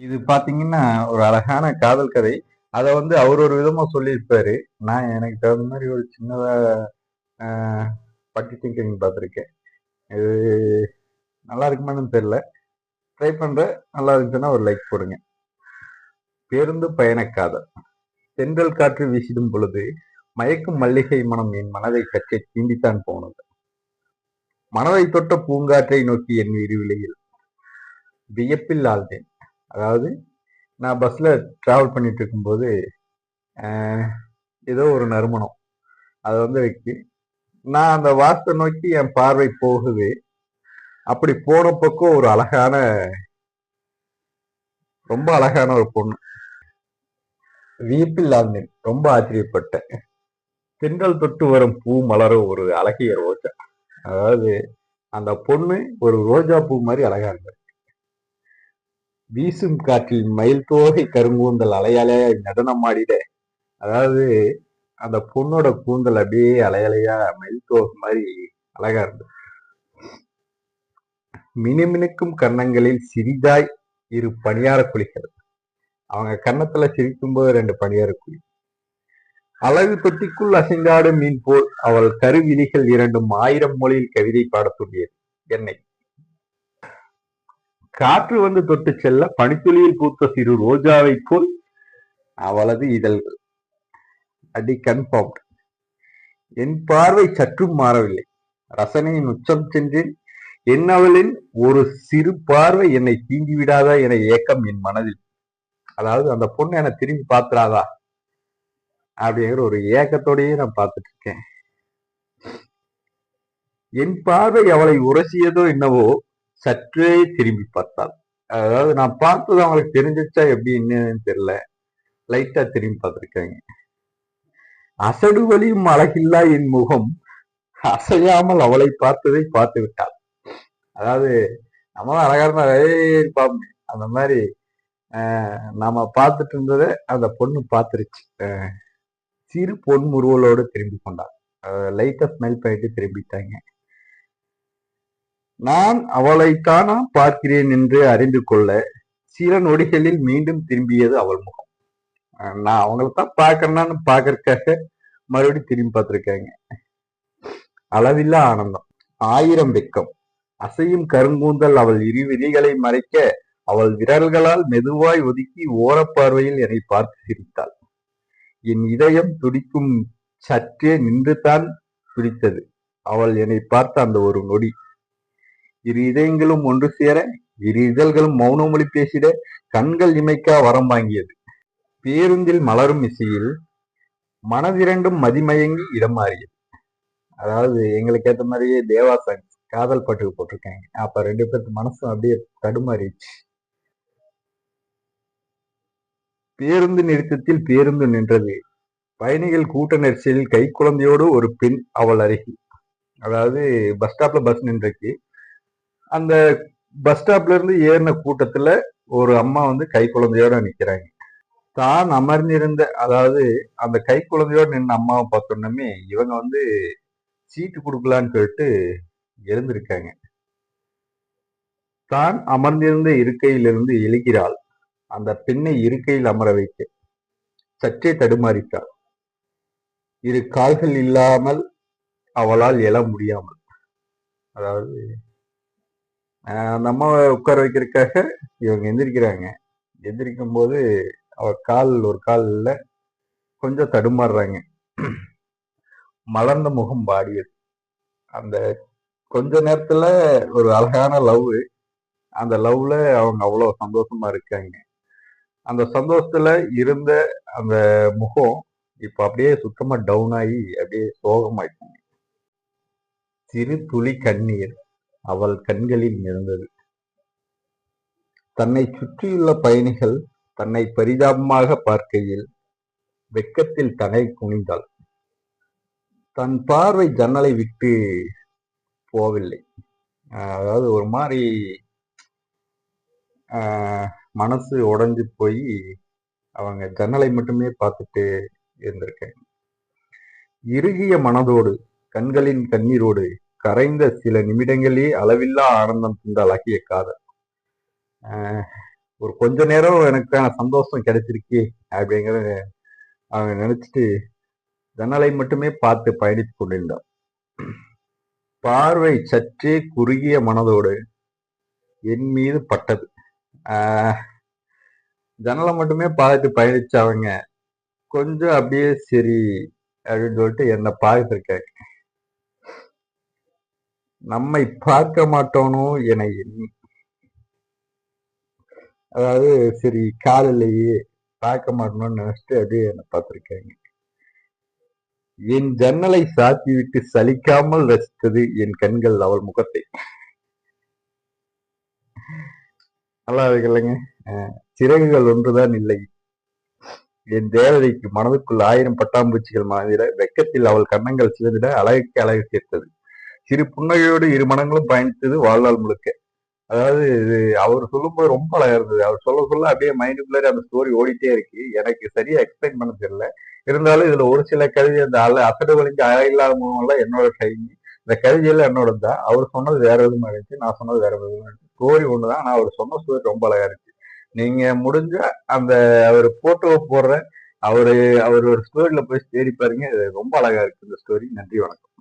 இது பாத்தீங்கன்னா ஒரு அழகான காதல் கதை. அதை வந்து அவர் ஒரு விதமா சொல்லியிருப்பாரு. நான் எனக்கு தகுந்த மாதிரி ஒரு சின்னதா பட்டி திங்கிங் பார்த்துருக்கேன் இது நல்லா இருக்குமான்னு தெரியல. ட்ரை பண்ற நல்லா இருந்துச்சுன்னா ஒரு லைக் போடுங்க. பேருந்து பயணக்காதல். தென்றல் காற்று வீசிடும் பொழுது மயக்கும் மல்லிகை மனம் என் மனதை கச்சை தீண்டித்தான் போனது. மனதை தொட்ட பூங்காற்றை நோக்கி என் விரிவிலையில் வியப்பில் ஆழ்ந்தேன். அதாவது நான் பஸ்ஸில் ட்ராவல் பண்ணிகிட்டு இருக்கும்போது ஏதோ ஒரு நறுமணம். அது வந்து இருக்கு நான் அந்த வாசத்தை நோக்கி என் பார்வை போகுது. அப்படி போன பக்கம் ஒரு அழகான ரொம்ப அழகான ஒரு பொண்ணு. வியப்பில் ஆழ்ந்தேன் ரொம்ப ஆச்சரியப்பட்டேன். தென்றல் தொட்டு வரும் பூ மலரும் ஒரு அழகிய ரோஜா. அதாவது அந்த பொண்ணு ஒரு ரோஜா பூ மாதிரி அழகா இருந்தது. வீசும் காற்றில் மயில் தோகை கருங்கூந்தல் அலையலையாய் நடனமாடிட அதாவது அந்த பொண்ணோட கூந்தல் அப்படியே அலையலையா மயில் தோகை மாதிரி அழகா இருந்தது மினுமினுக்கும் கன்னங்களில் சிறிதாய் இரு பணியார குழிகள். அவங்க கன்னத்துல சிரிக்கும் போது ரெண்டு பணியார குழி. அழகு தொட்டிக்குள் அசைந்தாடும் மீன் போல் அவள் கருவிழிகள் இரண்டும் ஆயிரம் மொழியில் கவிதை பாடத்துடையது. என்னை காற்று வந்து தொட்டு செல்ல பனித்துளியில் பூத்த சிறு ரோஜாவை போல் அவளது இதழ்கள் அடி கன்ஃபார்ம் என் பார்வை சற்றும் மாறவில்லை. ரசனையின் உச்சம் சென்றேன். என்னவளின் ஒரு சிறு பார்வை என்னை தீங்கி விடாதா என ஏக்கம் என் மனதில். அதாவது அந்த பொண்ணு என்னை திரும்பி பார்த்துறாதா அப்படிங்கிற ஒரு ஏக்கத்தோடயே நான் பார்த்துட்டு இருக்கேன். என் பார்வை அவளை உரசியதோ என்னவோ சற்றே திரும்பி பார்த்தாள். அதாவது நான் பார்த்தது அவங்களுக்கு தெரிஞ்சிச்சா எப்படி என்னன்னு தெரியல. லைட்டா திரும்பி பார்த்திருக்காங்க. அசடு வழியும் அழகில்லா என் முகம். அசையாமல் அவளை பார்த்ததை பார்த்து விட்டாள். அதாவது நம்ம அழகா இருந்தா பாப்போமே. அந்த மாதிரி ஆஹ், நாம பார்த்துட்டு இருந்ததை அந்த பொண்ணு பார்த்துருச்சு. ஆஹ், சிறு பொன் முருவலோடு திரும்பி கொண்டாள். லைட்டா ஸ்மெல் பண்ணிட்டு திரும்பிட்டாங்க. நான் அவளைத்தானா பார்க்கிறேன் என்று அறிந்து கொள்ள சில நொடிகளில் மீண்டும் திரும்பியது அவள் முகம். நான் அவங்களைத்தான் தான் பார்க்கறேன்னு மறுபடியும் திரும்பி பார்த்திருக்காங்க. அளவில்லா ஆனந்தம் ஆயிரம் வெக்கம் அசையும் கருங்கூந்தல் அவள் இரு விதிகளை மறைக்க அவள் விரல்களால் மெதுவாய் ஒதுக்கி ஓரப்பார்வையில் என்னை பார்த்து சிரித்தாள். என் இதயம் துடிக்கும் சற்றே நின்றுதான் துடித்தது அவள் என்னை பார்த்த அந்த ஒரு நொடி இரு இதயங்களும் ஒன்று சேர இரு இதழ்களும் மௌனமொழி பேசிட கண்கள் இமைக்கா வரம் வாங்கியது. பேருந்தில் மலரும் இசையில் மனதிரண்டும் மதிமயங்கி இடம் மாறியது. அதாவது எங்களுக்கு ஏத்த மாதிரியே தேவா சாங்ஸ் காதல் பாட்டுக்கு போட்டிருக்காங்க. அப்ப ரெண்டு பேருக்கு மனசும் அப்படியே தடுமாறிடுச்சு. பேருந்து நிறுத்தத்தில் பேருந்து நின்றது. பயணிகள் கூட்ட நெரிசலில் கை குழந்தையோடு ஒரு பெண் அவள் அருகில். அதாவது பஸ் ஸ்டாப்ல பஸ் நின்றுருக்கு. அந்த பஸ் ஸ்டாப்ல இருந்து ஏறின கூட்டத்துல ஒரு அம்மா வந்து கை குழந்தையோட நிக்கிறாங்க. தான் அமர்ந்திருந்த அதாவது அந்த கை குழந்தையோட நின்று அம்மாவை பார்த்தோன்னே இவங்க வந்து சீட்டு கொடுக்கலான்னு சொல்லிட்டு எழுந்திருக்காங்க. தான் அமர்ந்திருந்த இருக்கையிலிருந்து எழுகிறாள். அந்த பெண்ணை இருக்கையில் அமர வைக்க சற்றே தடுமாறிட்டாள். இரு கால்கள் இல்லாமல் அவளால் எழ முடியாமல். அதாவது அந்த அம்மாவை உட்கார வைக்கிறதுக்காக இவங்க எந்திரிக்கிறாங்க. எந்திரிக்கும் போது அவ கால் ஒரு காலில் கொஞ்சம் தடுமாறுறாங்க. மலர்ந்த முகம் பாடியது. அந்த கொஞ்ச நேரத்துல ஒரு அழகான லவ். அந்த லவ்ல அவங்க அவ்வளோ சந்தோஷமா இருக்காங்க. அந்த சந்தோஷத்துல இருந்த அந்த முகம் இப்ப அப்படியே சுத்தமா டவுன் ஆகி அப்படியே சோகமாயிட்டாங்க. சிறு துளி கண்ணீர். அவள் கண்களில் இருந்தது தன்னை சுற்றியுள்ள பயணிகள் தன்னை பரிதாபமாக பார்க்கையில் வெக்கத்தில் தலை குனிந்தாள். தன் பார்வை ஜன்னலை விட்டு போவில்லை அதாவது ஒரு மாதிரி ஆஹ் மனசு உடைஞ்சு போய் அவங்க ஜன்னலை மட்டுமே பார்த்துட்டு இருந்திருக்கேன். இறுகிய மனதோடு கண்களின் கண்ணீரோடு கரைந்த சில நிமிடங்களே அளவில்லா ஆனந்தம் தந்த அழகிய காதல். ஒரு கொஞ்ச நேரம் எனக்கான சந்தோஷம் கிடைச்சிருக்கு அப்படிங்கிறத அவங்க நினைச்சிட்டு ஜன்னலை மட்டுமே பார்த்து பயணித்துக் கொண்டிருந்தார் பார்வை சற்றே குறுகிய மனதோடு என் மீது பட்டது. ஜன்னலை மட்டுமே பார்த்து பயணிச்சவங்க கொஞ்சம் அப்படியே சரி அப்படின்னு சொல்லிட்டு என்னை பார்த்துருக்காங்க நம்மை பார்க்க மாட்டோனோ என எண்ணி. அதாவது சரி காலையிலேயே பார்க்க மாட்டோம்னு நினைச்சிட்டு அப்படியே என்னை பார்த்துருக்காங்க. என் ஜன்னலை சாத்தி விட்டு சலிக்காமல் ரசித்தது என் கண்கள் அவள் முகத்தை. நல்லா இருக்குல்லங்க சிறகுகள் ஒன்றுதான் இல்லை. என் தேவதைக்கு மனதுக்குள் ஆயிரம் பட்டாம்பூச்சிகள் மாதிர வெக்கத்தில் அவள் கண்ணங்கள் சிவந்திட அழகுக்கு அழகு சேர்த்தது. சிறு புன்னகையோடு இரு மனங்களும் பயணித்தது வாழ்நாள் முழுக்க. அதாவது இது அவர் சொல்லும்போது ரொம்ப அழகா இருந்தது. அவர் சொல்ல சொல்ல அப்படியே மைண்டுக்குள்ளே அந்த ஸ்டோரி ஓடிட்டே இருக்கு. எனக்கு சரியா எக்ஸ்பிளைன் பண்ண தெரியல. இருந்தாலும் இதுல ஒரு சில கவிதை அந்த அல அசடு வலிஞ்சு அழகில்லாத முகம்லாம் என்னோட கைங்க இந்த கவிதையில என்னோட தான் அவர் சொன்னது வேற விதமா இருந்துச்சு. நான் சொன்னது வேற விதமா இருந்துச்சு. ஸ்டோரி ஒண்ணுதான். ஆனா அவர் சொன்ன ஸ்டோரி ரொம்ப அழகா இருந்துச்சு. நீங்க முடிஞ்ச அந்த அவர் போட்டோவை போடுற அவரு அவர் ஒரு ஸ்டோரியில போய் தேடி பாருங்க. இது ரொம்ப அழகா இருக்கு. இந்த ஸ்டோரி நன்றி வணக்கம்.